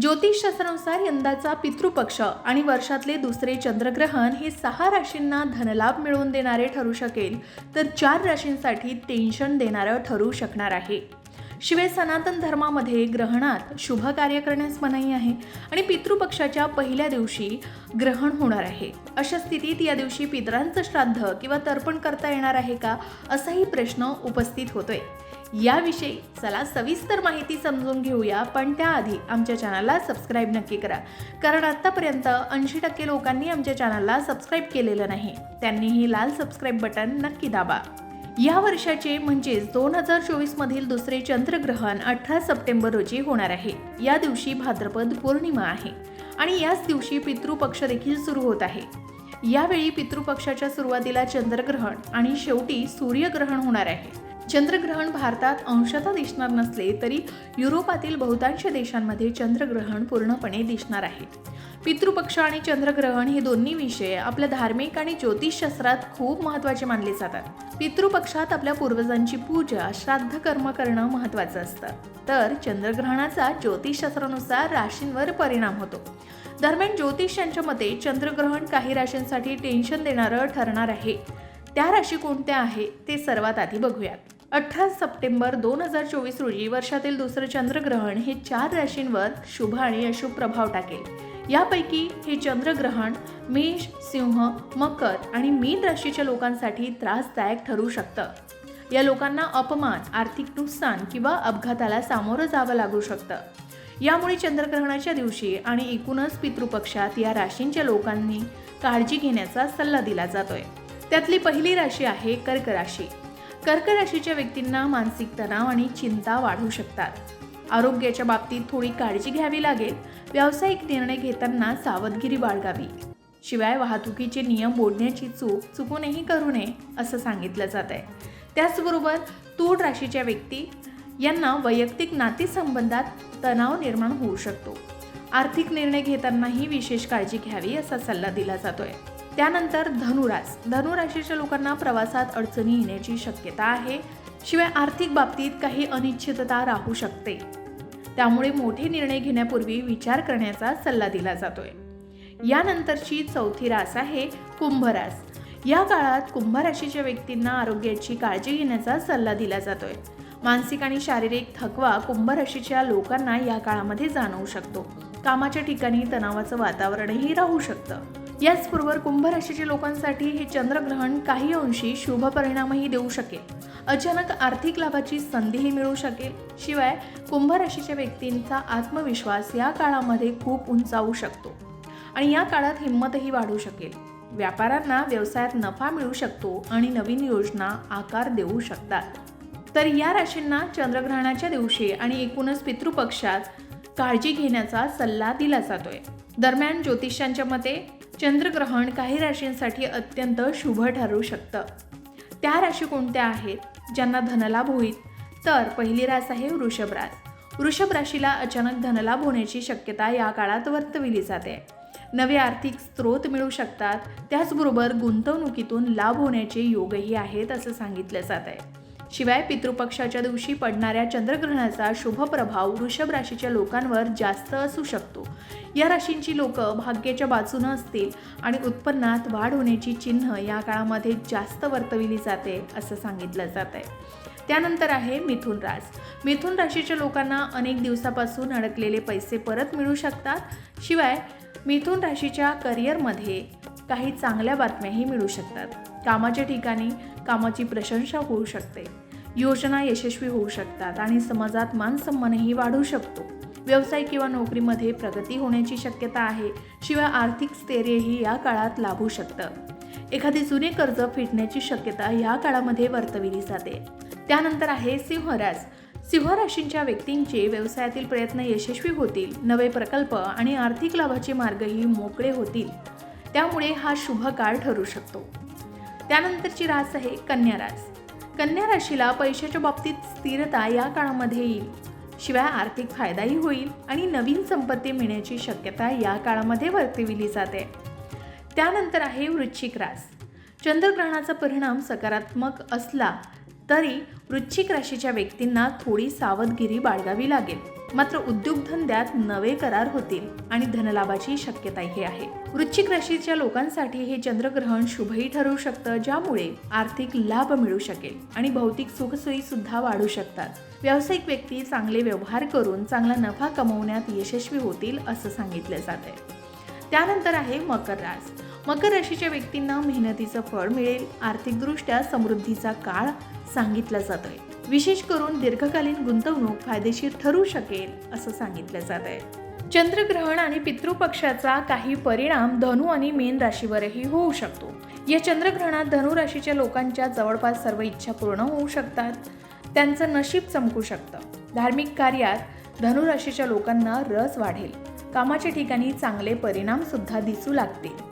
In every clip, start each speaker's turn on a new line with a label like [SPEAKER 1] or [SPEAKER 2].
[SPEAKER 1] ज्योतिषशास्त्रानुसार यंदाचा पितृपक्ष आणि वर्षातले दुसरे चंद्रग्रहण हे सहा राशींना धनलाभ मिळवून देणारे ठरू शकेल तर चार राशींसाठी टेन्शन देणारं ठरू शकणार आहे. शिवाय सनातन धर्मामध्ये ग्रहणात शुभ कार्य करण्यास मनाई आहे आणि पितृपक्षाच्या पहिल्या दिवशी ग्रहण होणार आहे. अशा स्थितीत या दिवशी पितरांचं श्राद्ध किंवा तर्पण करता येणार आहे का असाही प्रश्न उपस्थित होतोय. याविषयी चला सविस्तर माहिती समजून घेऊया पण त्याआधी आमच्या चॅनलला सबस्क्राईब नक्की करा. कारण आत्तापर्यंत ऐंशी टक्के लोकांनी आमच्या चॅनलला सबस्क्राईब केलेलं नाही. त्यांनीही लाल सबस्क्राईब बटन नक्की दाबा. या वर्षाचे म्हणजेच दोन हजार चोवीस मधील दुसरे चंद्रग्रहण अठरा सप्टेंबर रोजी होणार आहे. या दिवशी भाद्रपद पौर्णिमा आहे आणि याच दिवशी पितृपक्ष देखील सुरू होत आहे. यावेळी पितृपक्षाच्या सुरुवातीला चंद्रग्रहण आणि शेवटी सूर्यग्रहण होणार आहे. चंद्रग्रहण भारतात अंशतः दिसणार नसले तरी युरोपातील बहुतांश देशांमध्ये चंद्रग्रहण पूर्णपणे दिसणार आहे. पितृपक्ष आणि चंद्रग्रहण हे दोन्ही विषय आपल्या धार्मिक आणि ज्योतिषशास्त्रात खूप महत्त्वाचे मानले जातात. पितृपक्षात आपल्या पूर्वजांची पूजा श्राद्ध कर्म करणं महत्त्वाचं असतं. तर चंद्रग्रहणाचा ज्योतिषशास्त्रानुसार राशींवर परिणाम होतो. दरम्यान ज्योतिष यांच्या मते चंद्रग्रहण काही राशींसाठी टेन्शन देणारं ठरणार आहे. त्या राशी कोणत्या आहे ते सर्वात आधी बघूयात. अठरा सप्टेंबर दोन हजार चोवीस रोजी वर्षातील दुसरं चंद्रग्रहण हे चार राशींवर शुभ आणि अशुभ प्रभाव टाकेल. यापैकी हे चंद्रग्रहण मेष सिंह मकर आणि मीन राशीच्या लोकांसाठी त्रासदायक ठरू शकतं. या लोकांना अपमान आर्थिक नुकसान किंवा अपघाताला सामोरं जावं लागू शकतं. यामुळे चंद्रग्रहणाच्या दिवशी आणि एकूणच पितृपक्षात या राशींच्या लोकांनी काळजी घेण्याचा सल्ला दिला जातोय. त्यातली पहिली राशी आहे कर्क राशी. कर्क राशीच्या व्यक्तींना मानसिक तणाव आणि चिंता वाढू शकतात. आरोग्याच्या बाबतीत थोडी काळजी घ्यावी लागेल. व्यावसायिक निर्णय घेताना सावधगिरी बाळगावी. शिवाय वाहतुकीचे नियम मोडण्याची चूक चुकूनही करू नये असं सांगितलं जात आहे त्याचबरोबर तूळ राशीच्या व्यक्ती यांना वैयक्तिक नातेसंबंधात तणाव निर्माण होऊ शकतो. आर्थिक निर्णय घेतानाही विशेष काळजी घ्यावी असा सल्ला दिला जातोय. त्यानंतर धनुरास धनुराशीच्या लोकांना प्रवासात अडचणी येण्याची शक्यता आहे. शिवाय आर्थिक बाबतीत काही अनिश्चितता राहू शकते. त्यामुळे मोठे निर्णय घेण्यापूर्वी विचार करण्याचा सल्ला दिला जातोय. यानंतरची चौथी रास आहे कुंभरास या काळात कुंभ राशीच्या व्यक्तींना आरोग्याची काळजी घेण्याचा सल्ला दिला जातोय. मानसिक आणि शारीरिक थकवा कुंभ राशीच्या लोकांना या काळामध्ये जाणवू शकतो. कामाच्या ठिकाणी तणावाचं वातावरणही राहू शकतं. याचबरोबर कुंभ राशीच्या लोकांसाठी हे चंद्रग्रहण काही अंशी शुभ परिणामही देऊ शकेल. अचानक आर्थिक लाभाची संधीही मिळू शकेल. शिवाय कुंभ राशीच्या व्यक्तींचा आत्मविश्वास या काळामध्ये खूप उंचावू शकतो आणि या काळात हिंमतही वाढू शकेल. व्यापाऱ्यांना व्यवसायात नफा मिळू शकतो आणि नवीन योजना आकार देऊ शकतात. तर या राशींना चंद्रग्रहणाच्या दिवशी आणि एकूणच पितृपक्षात काळजी घेण्याचा सल्ला दिला जातोय. दरम्यान ज्योतिषांच्या मते चंद्रग्रहण काही राशींसाठी अत्यंत शुभ ठरू शकतं. त्या राशी कोणत्या आहेत? ज्यांना धनलाभ होईल. तर पहिली रास आहे वृषभ रास. वृषभ राशीला अचानक धनलाभ होण्याची शक्यता या काळात वर्तविली जाते. नवे आर्थिक स्रोत मिळू शकतात. त्याचबरोबर गुंतवणुकीतून लाभ होण्याचे योगही आहेत असं सांगितलं जात आहे. शिवाय पितृपक्षाच्या दिवशी पडणाऱ्या चंद्रग्रहणाचा शुभ प्रभाव वृषभ राशीच्या लोकांवर जास्त असू शकतो. या राशींची लोक भाग्याच्या बाजूनं असतील आणि उत्पन्नात वाढ होण्याची चिन्ह या काळामध्ये जास्त वर्तविली जाते असं सांगितलं जात आहे त्यानंतर आहे मिथुन रास मिथुन राशीच्या लोकांना अनेक दिवसापासून अडकलेले पैसे परत मिळू शकतात. शिवाय मिथुन राशीच्या करिअरमध्ये काही चांगल्या बातम्याही मिळू शकतात. कामाच्या ठिकाणी कामाची प्रशंसा होऊ शकते. योजना यशस्वी होऊ शकतात आणि समाजात मानसन्मानही वाढू शकतो. व्यवसाय किंवा नोकरीमध्ये प्रगती होण्याची शक्यता आहे. शिवाय आर्थिक स्थैर्यही या काळात लाभू शकतं. एखादे जुने कर्ज फिटण्याची शक्यता या काळामध्ये वर्तविली जाते. त्यानंतर आहे सिंहराज. सिंह राशींच्या व्यक्तींचे व्यवसायातील प्रयत्न यशस्वी होतील नवे प्रकल्प आणि आर्थिक लाभाचे मार्गही मोकळे होतील. त्यामुळे हा शुभ काळ ठरू शकतो. त्यानंतरची रास आहे कन्या रास कन्या राशीला पैशाच्या बाबतीत स्थिरता या काळामध्ये येईल. शिवाय आर्थिक फायदाही होईल आणि नवीन संपत्ती मिळण्याची शक्यता या काळामध्ये वर्तविली जाते. त्यानंतर आहे वृश्चिक रास. चंद्रग्रहणाचा परिणाम सकारात्मक असला तरी वृश्चिक राशीच्या व्यक्तींना थोडी सावधगिरी बाळगावी लागेल. मात्र उद्योगधंद्यात नवे करार होतील आणि धनलाभाची शक्यताही आहे. वृश्चिक राशीच्या लोकांसाठी हे चंद्रग्रहण शुभही ठरू शकतं ज्यामुळे आर्थिक लाभ मिळू शकेल आणि भौतिक सुखसोयी सुद्धा वाढू शकतात. व्यावसायिक व्यक्ती चांगले व्यवहार करून चांगला नफा कमवण्यात यशस्वी होतील असं सांगितलं जात आहे त्यानंतर आहे मकर रास मकर राशीच्या व्यक्तींना मेहनतीचं फळ मिळेल आर्थिकदृष्ट्या समृद्धीचा काळ सांगितला जातोय. विशेष करून दीर्घकालीन गुंतवणूक फायदेशीर ठरू शकेल असं सांगितलं जात आहे चंद्रग्रहण आणि पितृपक्षाचा काही परिणाम धनु आणि मीन राशीवरही होऊ शकतो. या चंद्रग्रहणात धनु राशीच्या लोकांच्या जवळपास सर्व इच्छा पूर्ण होऊ शकतात. त्यांचं नशीब चमकू शकतं. धार्मिक कार्यात धनुराशीच्या लोकांना रस वाढेल. कामाच्या ठिकाणी चांगले परिणाम सुद्धा दिसू लागतील.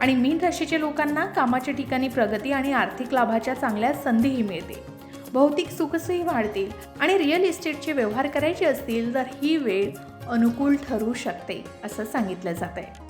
[SPEAKER 1] आणि मीन राशीच्या लोकांना कामाच्या ठिकाणी प्रगती आणि आर्थिक लाभाच्या चांगल्या संधीही मिळतील भौतिक सुखसही वाढतील आणि रिअल इस्टेटचे व्यवहार करायचे असतील तर ही वेळ अनुकूल ठरू शकते असं सांगितलं जात आहे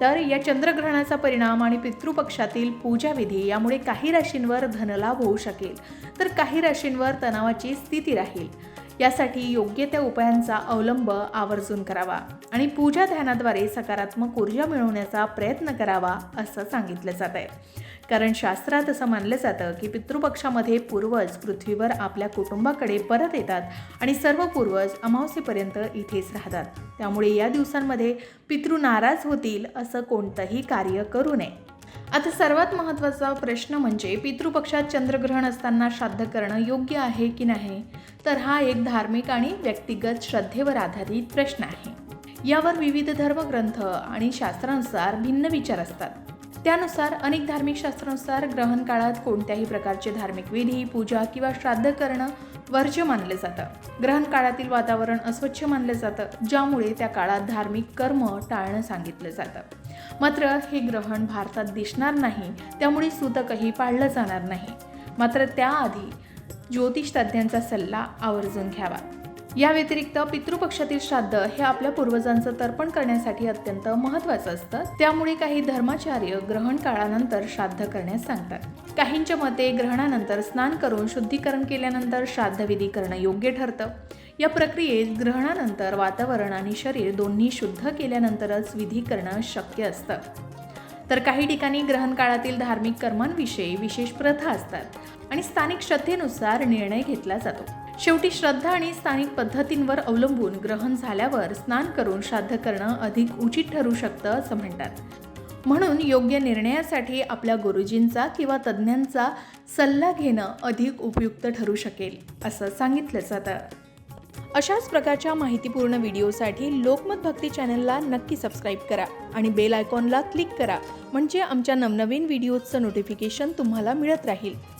[SPEAKER 1] तर या चंद्रग्रहणाचा परिणाम आणि पितृपक्षातील पूजाविधी यामुळे काही राशींवर धनलाभ होऊ शकेल. तर काही राशींवर तणावाची स्थिती राहील. यासाठी योग्य त्या उपायांचा अवलंब आवर्जून करावा आणि पूजा ध्यानाद्वारे सकारात्मक ऊर्जा मिळवण्याचा प्रयत्न करावा असं सांगितलं जात आहे. कारण शास्त्रात असं मानलं जातं की पितृपक्षामध्ये पूर्वज पृथ्वीवर आपल्या कुटुंबाकडे परत येतात आणि सर्व पूर्वज अमावस्येपर्यंत इथेच राहतात. त्यामुळे या दिवसांमध्ये पितृ नाराज होतील असं कोणतंही कार्य करू नये. आता सर्वात महत्त्वाचा प्रश्न म्हणजे पितृपक्षात चंद्रग्रहण असताना श्राद्ध करणं योग्य आहे की नाही? तर हा एक धार्मिक आणि व्यक्तिगत श्रद्धेवर आधारित प्रश्न आहे. यावर विविध धर्मग्रंथ आणि शास्त्रानुसार भिन्न विचार असतात. त्यानुसार अनेक धार्मिक शास्त्रानुसार ग्रहण काळात कोणत्याही प्रकारचे धार्मिक विधी पूजा किंवा श्राद्ध करणं वर्ज्य मानले जातं. ग्रहण काळातील वातावरण अस्वच्छ मानलं जातं ज्यामुळे त्या काळात धार्मिक कर्म टाळणं सांगितलं जातं. मात्र हे ग्रहण भारतात दिसणार नाही त्यामुळे सूतकही पाळलं जाणार नाही. मात्र त्याआधी ज्योतिषतज्ज्ञांचा सल्ला आवर्जून घ्यावा. या व्यतिरिक्त पितृपक्षातील श्राद्ध हे आपल्या पूर्वजांचं तर्पण करण्यासाठी अत्यंत महत्त्वाचं असतं. त्यामुळे काही धर्माचार्य ग्रहण काळानंतर श्राद्ध करण्यास सांगतात. काहींच्या मते ग्रहणानंतर स्नान करून शुद्धीकरण केल्यानंतर श्राद्धविधी करणं योग्य ठरतं. या प्रक्रियेत ग्रहणानंतर वातावरण आणि शरीर दोन्ही शुद्ध केल्यानंतरच विधी करणं शक्य असतं. तर काही ठिकाणी ग्रहण काळातील धार्मिक कर्मांविषयी विशेष प्रथा असतात आणि स्थानिक श्रद्धेनुसार निर्णय घेतला जातो. शेवटी श्रद्धा आणि स्थानिक पद्धतींवर अवलंबून ग्रहण झाल्यावर स्नान करून श्राद्ध करणं अधिक उचित ठरू शकतं असं म्हणतात. म्हणून योग्य निर्णयासाठी आपल्या गुरुजींचा किंवा तज्ज्ञांचा सल्ला घेणं अधिक उपयुक्त ठरू शकेल असं सांगितलं जातं. अशाच प्रकारच्या माहितीपूर्ण व्हिडिओसाठी लोकमत भक्ती चॅनलला नक्की सबस्क्राईब करा आणि बेल आयकॉनला क्लिक करा म्हणजे आमच्या नवनवीन व्हिडिओजचं नोटिफिकेशन तुम्हाला मिळत राहील.